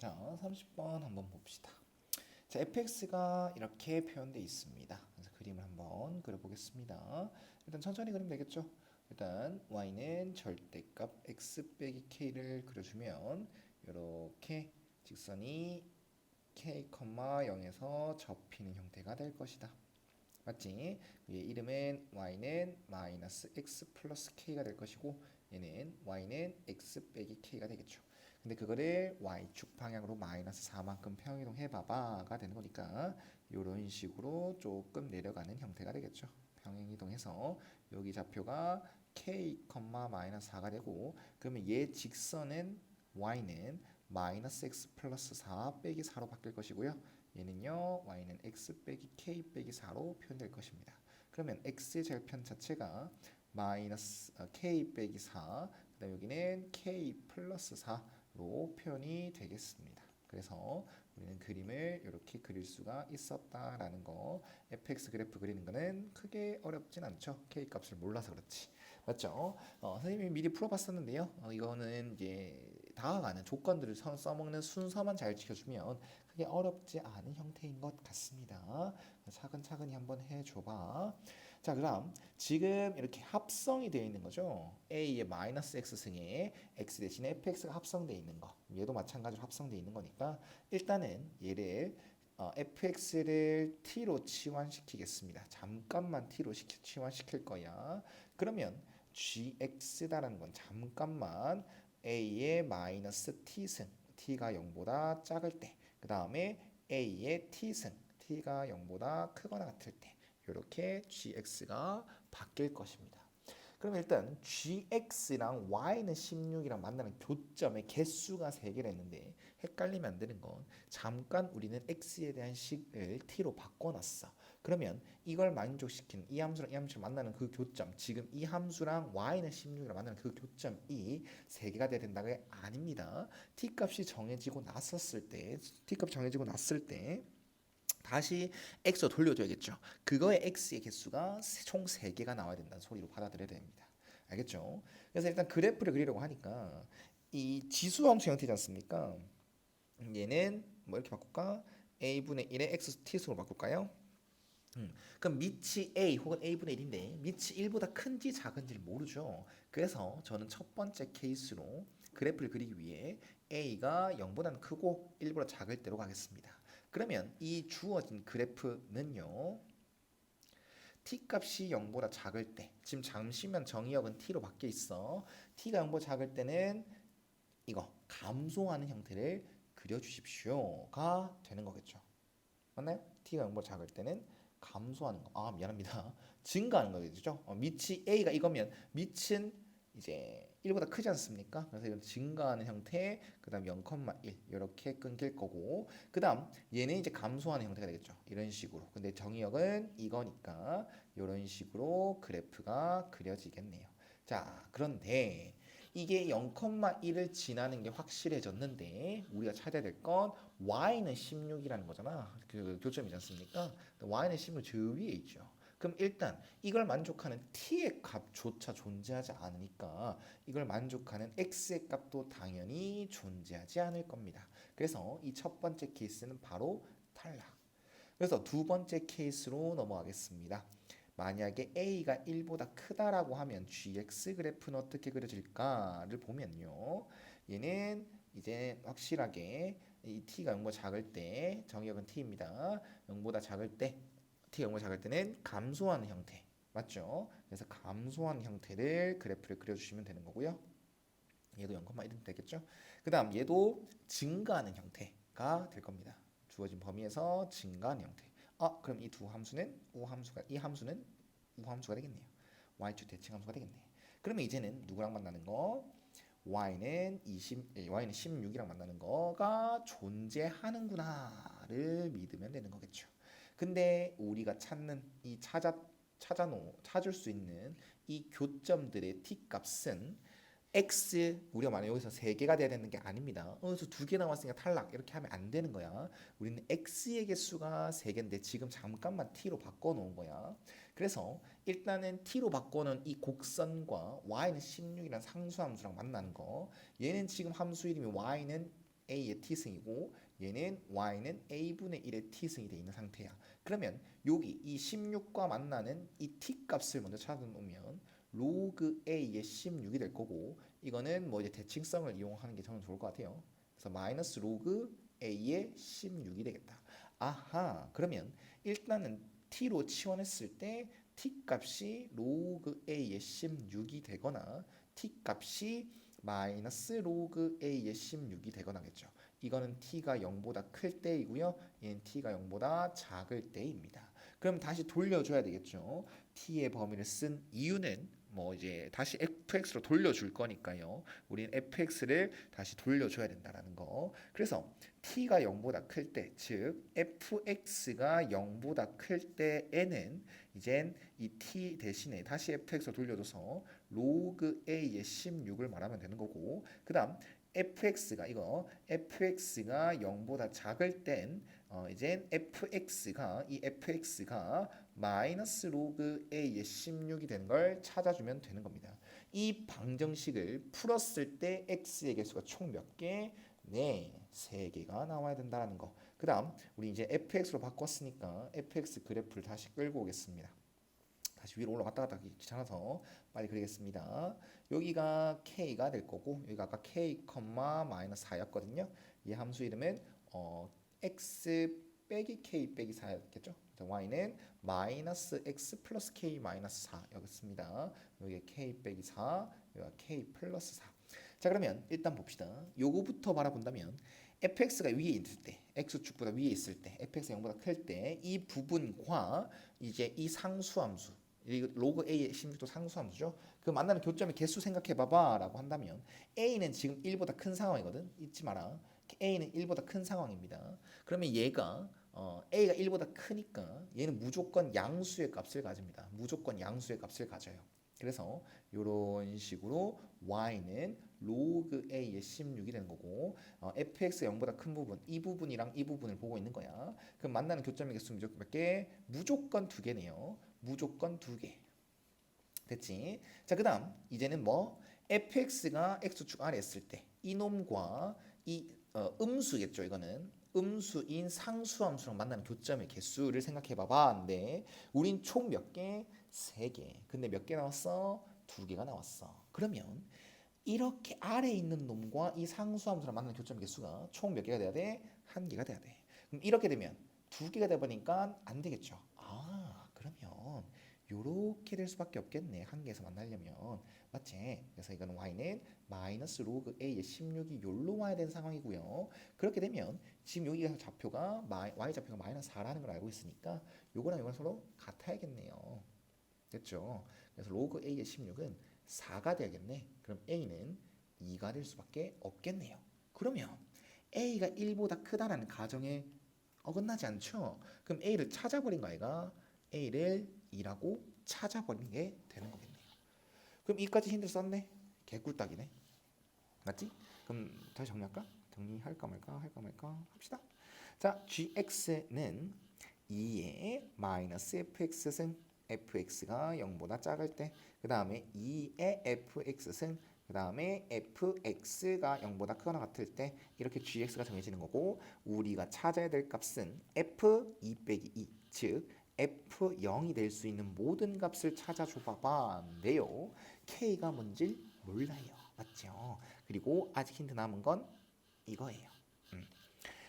자, 30번 한번 봅시다. 자, fx가 이렇게 표현되어 있습니다. 그래서 그림을 한번 그려보겠습니다. 일단 천천히 그리면 되겠죠? 일단 y는 절대값 x 빼기 k를 그려주면 이렇게 직선이 k, 0에서 접히는 형태가 될 것이다. 맞지? 얘 이름은 y는 마이너스 x 플러스 k가 될 것이고 얘는 y는 x 빼기 k가 되겠죠. 근데 그거를 y축 방향으로 마이너스 4만큼 평이동 해봐봐가 되는 거니까 이런 식으로 조금 내려가는 형태가 되겠죠. 평행이동해서 여기 좌표가 k, 마이너스 4가 되고 그러면 얘 직선은 y는 마이너스 x 플러스 4 빼기 4로 바뀔 것이고요. 얘는요 y는 x 빼기 k 빼기 4로 표현될 것입니다. 그러면 x의 절편 자체가 마이너스 어, k 빼기 4 그다음 여기는 k 플러스 4 로 표현이 되겠습니다. 그래서 우리는 그림을 이렇게 그릴 수가 있었다라는 거 fx 그래프 그리는 거는 크게 어렵진 않죠. k 값을 몰라서 그렇지. 맞죠? 어, 선생님이 미리 풀어봤었는데요. 어, 이거는 이제 다가가는 조건들을 써- 써먹는 순서만 잘 지켜주면 크게 어렵지 않은 형태인 것 같습니다. 차근차근히 한번 해줘봐. 자, 그럼 지금 이렇게 합성이 되어 있는 거죠. a의 마이너스 x 승에 x 대신에 fx가 합성되어 있는 거. 얘도 마찬가지로 합성되어 있는 거니까 일단은 얘를 어, fx를 t로 치환시키겠습니다. 잠깐만 t로 시키, 치환시킬 거야. 그러면 gx다라는 건 잠깐만 a의 마이너스 t승 t가 0보다 작을 때그 다음에 a의 t승 t가 0보다 크거나 같을 때 이렇게 gx가 바뀔 것입니다. 그럼 일단 gx랑 y는 16이랑 만나는 교점의 개수가 3개를 했는데 헷갈리면 안 되는 건 잠깐 우리는 x에 대한 식을 t로 바꿔놨어. 그러면 이걸 만족시키는 이 함수랑 이 함수를 만나는 그 교점 지금 이 함수랑 y는 16이랑 만나는 그 교점이 3개가 돼야 된다가 아닙니다. t 값이 정해지고 났었을 때 t 값 정해지고 났을 때 다시 x로 돌려줘야겠죠. 그거의 x의 개수가 총 3개가 나와야 된다는 소리로 받아들여야 됩니다. 알겠죠? 그래서 일단 그래프를 그리려고 하니까 이 지수 함수 형태지 않습니까? 얘는 뭐 이렇게 바꿀까? a분의 1의 x t승으로 바꿀까요? 음, 그럼 밑이 a 혹은 a분의 1인데 밑이 1보다 큰지 작은지를 모르죠. 그래서 저는 첫 번째 케이스로 그래프를 그리기 위해 a가 0보다는 크고 1보다 작을 때로 가겠습니다. 그러면 이 주어진 그래프는요. t 값이 0보다 작을 때 지금 잠시만 정의역은 t로 바뀌어 있어. t가 0보다 작을 때는 이거 감소하는 형태를 그려주십시오가 되는 거겠죠. 맞나요? t가 0보다 작을 때는 감소하는 거. 아 미안합니다. 증가하는 거겠죠. 어, 밑이 a가 이거면 밑은 이제 1보다 크지 않습니까? 그래서 이건 증가하는 형태, 그 다음 0,1 이렇게 끊길 거고, 그 다음 얘는 이제 감소하는 형태가 되겠죠. 이런 식으로. 근데 정의역은 이거니까 이런 식으로 그래프가 그려지겠네요. 자, 그런데 이게 0,1을 지나는 게 확실해졌는데 우리가 찾아야 될 건 y는 16이라는 거잖아. 그 교점이지 않습니까? y는 16 저 위에 있죠. 그럼 일단 이걸 만족하는 t의 값조차 존재하지 않으니까 이걸 만족하는 x의 값도 당연히 존재하지 않을 겁니다. 그래서 이 첫 번째 케이스는 바로 탈락. 그래서 두 번째 케이스로 넘어가겠습니다. 만약에 a가 1보다 크다라고 하면 gx 그래프는 어떻게 그려질까를 보면요. 얘는 이제 확실하게 이 t가 0보다 작을 때 정의역은 t입니다. 0보다 작을 때 t가 0보다 작을 때는 감소하는 형태 맞죠? 그래서 감소하는 형태를 그래프를 그려주시면 되는 거고요. 얘도 0,1은 되겠죠? 그 다음 얘도 증가하는 형태가 될 겁니다. 주어진 범위에서 증가하는 형태. 아 그럼 이 두 함수는 우 함수가 이 함수는 우 함수가 되겠네요. y축 대칭 함수가 되겠네. 그러면 이제는 누구랑 만나는 거? y는 20, 예, y는 16이랑 만나는 거가 존재하는구나를 믿으면 되는 거겠죠. 근데 우리가 찾는 이 찾아 찾아놓 찾을 수 있는 이 교점들의 t 값은 x 우리가 만약 여기서 세 개가 돼야 되는 게 아닙니다. 어, 그래서 두개 나왔으니까 탈락 이렇게 하면 안 되는 거야. 우리는 x의 개수가 세 개인데 지금 잠깐만 t로 바꿔 놓은 거야. 그래서 일단은 t로 바꿔놓은 이 곡선과 y는 16이라는 상수 함수랑 만나는 거. 얘는 지금 함수 이름이 y는 a의 t승이고 얘는 y는 a분의 1의 t승이 돼 있는 상태야. 그러면 여기 이 16과 만나는 이 t 값을 먼저 찾아놓으면 로그 a의 16이 될 거고 이거는 뭐 이제 대칭성을 이용하는 게 저는 좋을 것 같아요. 그래서 마이너스 로그 a의 16이 되겠다. 아하 그러면 일단은 t로 치환했을 때 t 값이 로그 a의 16이 되거나 t 값이 마이너스 로그 a의 16이 되거나겠죠. 이거는 t가 0보다 클 때이고요. 얘는 t가 0보다 작을 때입니다. 그럼 다시 돌려줘야 되겠죠. t의 범위를 쓴 이유는 뭐 이제 다시 fx로 돌려줄 거니까요. 우리는 fx를 다시 돌려줘야 된다라는 거. 그래서 t가 0보다 클 때, 즉 fx가 0보다 클 때에는 이젠 이 t 대신에 다시 fx로 돌려줘서 로그 a의 16을 말하면 되는 거고 그다음 fx가 이거 fx가 0보다 작을 땐 어, 이젠 fx가 이 fx가 마이너스 로그 a의 16이 되는 걸 찾아주면 되는 겁니다. 이 방정식을 풀었을 때 x의 개수가 총 몇 개? 네, 세 개가 나와야 된다는 거. 그다음 우리 이제 fx로 바꿨으니까 fx 그래프를 다시 끌고 오겠습니다. 다시 위로 올라갔다 갔다 하기 귀찮아서 빨리 그리겠습니다. 여기가 k가 될 거고 여기가 아까 k, 마이너스 4였거든요. 이 함수 이름은 어, x 빼기 k 빼기 4였겠죠. y는 마이너스 x 플러스 k 마이너스 4였습니다. 여기 k 빼기 4, 여기가 k 플러스 4. 자 그러면 일단 봅시다. 요거부터 바라본다면 fx가 위에 있을 때, x축보다 위에 있을 때, fx 0보다 클 때 이 부분과 이제 이 상수함수 이 로그 a의 16도 상수함수죠. 그 만나는 교점의 개수 생각해 봐봐 라고 한다면 a는 지금 1보다 큰 상황이거든. 잊지 마라. a는 1보다 큰 상황입니다. 그러면 얘가 어, a가 1보다 크니까 얘는 무조건 양수의 값을 가집니다. 무조건 양수의 값을 가져요. 그래서 이런 식으로 y는 로그 a의 16이 되는 거고 어, fx 0보다 큰 부분 이 부분이랑 이 부분을 보고 있는 거야. 그럼 만나는 교점의 개수 무조건 몇 개? 무조건 두 개네요. 무조건 두 개. 됐지? 자, 그 다음 이제는 뭐 fx가 x축 아래 있을 때 이놈과 이 어, 음수겠죠. 이거는 음수인 상수함수랑 만나는 교점의 개수를 생각해 봐봐. 근데 우린 총 몇 개? 세 개. 근데 몇 개 나왔어? 두 개가 나왔어. 그러면 이렇게 아래 있는 놈과 이 상수함수랑 만나는 교점의 개수가 총 몇 개가 돼야 돼? 한 개가 돼야 돼. 그럼 이렇게 되면 두 개가 돼 보니까 안 되겠죠. 요렇게 될 수밖에 없겠네. 한 개에서 만나려면. 맞지? 그래서 이거는 y는 마이너스 로그 a의 16이 요로 와야 되는 상황이고요. 그렇게 되면 지금 여기가 좌표가 y 좌표가 마이너스 4라는 걸 알고 있으니까 요거랑 요거랑 서로 같아야겠네요. 됐죠? 그래서 로그 a의 16은 4가 돼야겠네. 그럼 a는 2가 될 수밖에 없겠네요. 그러면 a가 1보다 크다라는 가정에 어긋나지 않죠? 그럼 a를 찾아버린 거 아이가 a를 2라고 찾아버리는 게 되는 거겠네요. 그럼 이까지 힌트 썼네. 개꿀딱이네. 맞지? 그럼 다시 정리할까? 정리할까 말까 할까 말까 합시다. 자, gx는 2의 마이너스 fx승 fx가 0보다 작을 때, 그 다음에 2의 fx승, 그 다음에 fx가 0보다 크거나 같을 때 이렇게 gx가 정해지는 거고 우리가 찾아야 될 값은 f 2 빼기 2, 즉 f0이 될 수 있는 모든 값을 찾아줘 봐봐인데요. k가 뭔지 몰라요. 맞죠? 그리고 아직 힌트 남은 건 이거예요. 음.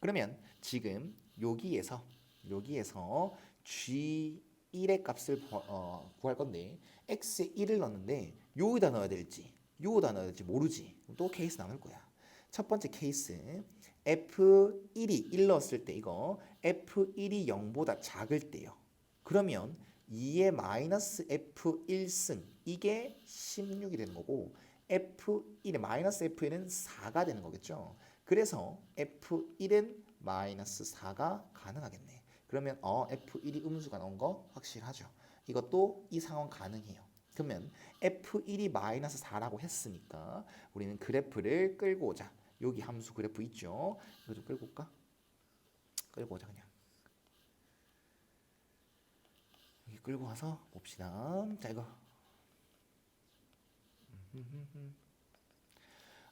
그러면 지금 여기에서 여기에서 g1의 값을 어, 구할 건데 x에 1을 넣는데 여기다 넣어야 될지 여기다 넣어야 될지 모르지. 또 케이스 나눌 거야. 첫 번째 케이스 f1이 1 넣었을 때 이거 f1이 0보다 작을 때요. 그러면 2의 마이너스 f1승 이게 16이 되는 거고 f1의 마이너스 f1은 4가 되는 거겠죠. 그래서 f1은 마이너스 4가 가능하겠네. 그러면 어 f1이 음수가 나온 거 확실하죠. 이것도 이 상황 가능해요. 그러면 f1이 마이너스 4라고 했으니까 우리는 그래프를 끌고 오자. 여기 함수 그래프 있죠. 이거 좀 끌고 올까? 끌고 오자 그냥. 여기 끌고 와서 봅시다. 자 이거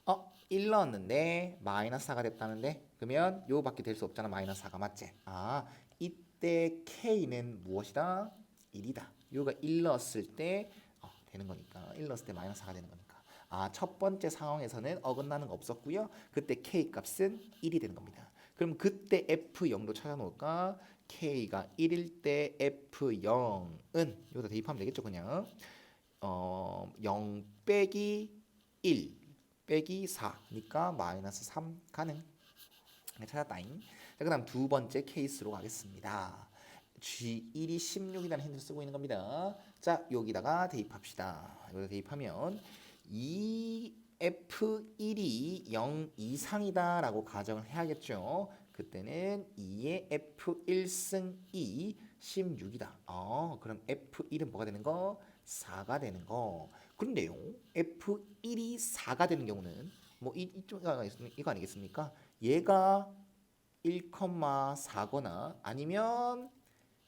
어, 1 넣었는데 마이너스 4가 됐다는데 그러면 요 밖에 될 수 없잖아. 마이너스 4가 맞지? 아, 이때 K는 무엇이다? 1이다. 요가 1 넣었을 때 어, 되는 거니까 1 넣었을 때 마이너스 4가 되는 거니까 아, 첫 번째 상황에서는 어긋나는 거 없었고요. 그때 K 값은 1이 되는 겁니다. 그럼 그때 F0도 찾아놓을까? K가 1일 때 F0은 여기다 대입하면 되겠죠, 그냥. 어, 0 빼기 1 빼기 4니까 마이너스 3 가능. 네, 찾았다잉. 자, 그 다음 두 번째 케이스로 가겠습니다. G1이 16이라는 힌트를 쓰고 있는 겁니다. 자, 여기다가 대입합시다. 여기다 대입하면 이 F1이 0 이상이다라고 가정을 해야겠죠. 그때는 2의 F1승 2 16이다. 어, 그럼 F1은 뭐가 되는 거? 4가 되는 거. 그런데요. F1이 4가 되는 경우는 뭐 이, 이쪽 이거, 아니겠습니까? 얘가 1,4거나 아니면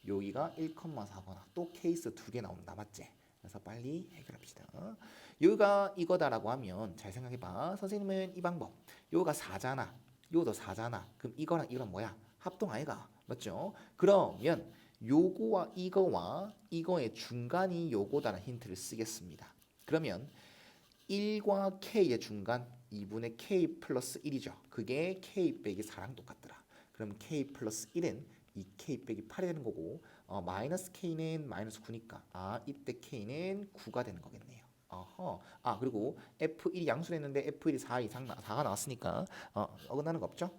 여기가 1,4거나 또 케이스 두 개 나온다 맞지? 그래서 빨리 해결합시다. 여기가 이거다라고 하면 잘 생각해봐. 선생님은 이 방법. 여기가 4잖아. 요도 4잖아. 그럼 이거랑 이거랑 뭐야? 합동 아이가 맞죠? 그러면 요거와 이거와 이거의 중간이 요거다라는 힌트를 쓰겠습니다. 그러면 1과 k의 중간 2분의 k 플러스 1이죠. 그게 k 빼기 4랑 똑같더라. 그럼 k 플러스 1은 2k 빼기 8이 되는 거고 어, 마이너스 k는 마이너스 9니까 아 이때 k는 9가 되는 거겠네요. 어허. 아 그리고 f1이 양수했는데 f1이 4 이상 나, 4가 나왔으니까 어, 어긋나는 거 없죠?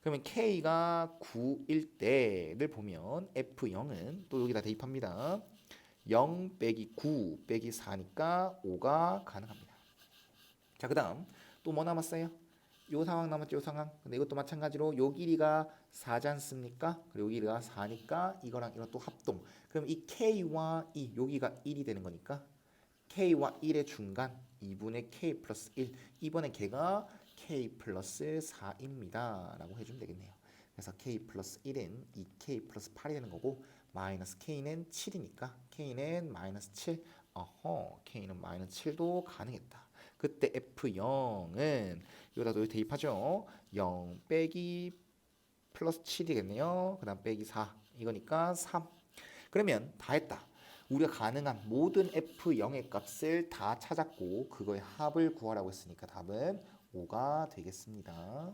그러면 k가 9일 때를 보면 f0은 또 여기다 대입합니다. 0 빼기 9 빼기 4니까 5가 가능합니다. 자, 그 다음 또 뭐 남았어요? 요 상황 남았죠, 요 상황. 근데 이것도 마찬가지로 요 길이가 4지 않습니까? 그리고 요 길이가 4니까 이거랑 이거 또 합동. 그럼 이 k와 이 여기가 1이 되는 거니까 k와 1의 중간 2분의 k 플러스 1. 이번에 걔가 k 플러스 4입니다. 라고 해주면 되겠네요. 그래서 k 플러스 1은 2k 플러스 8이 되는 거고 마이너스 k는 7이니까 k는 마이너스 7. 어허, k는 마이너스 7도 가능했다. 그때 f0은 여기다 여기 대입하죠. 0 빼기 플러스 7이겠네요. 그 다음 빼기 4 이거니까 3 그러면 다 했다. 우리가 가능한 모든 f0의 값을 다 찾았고 그거의 합을 구하라고 했으니까 답은 5가 되겠습니다.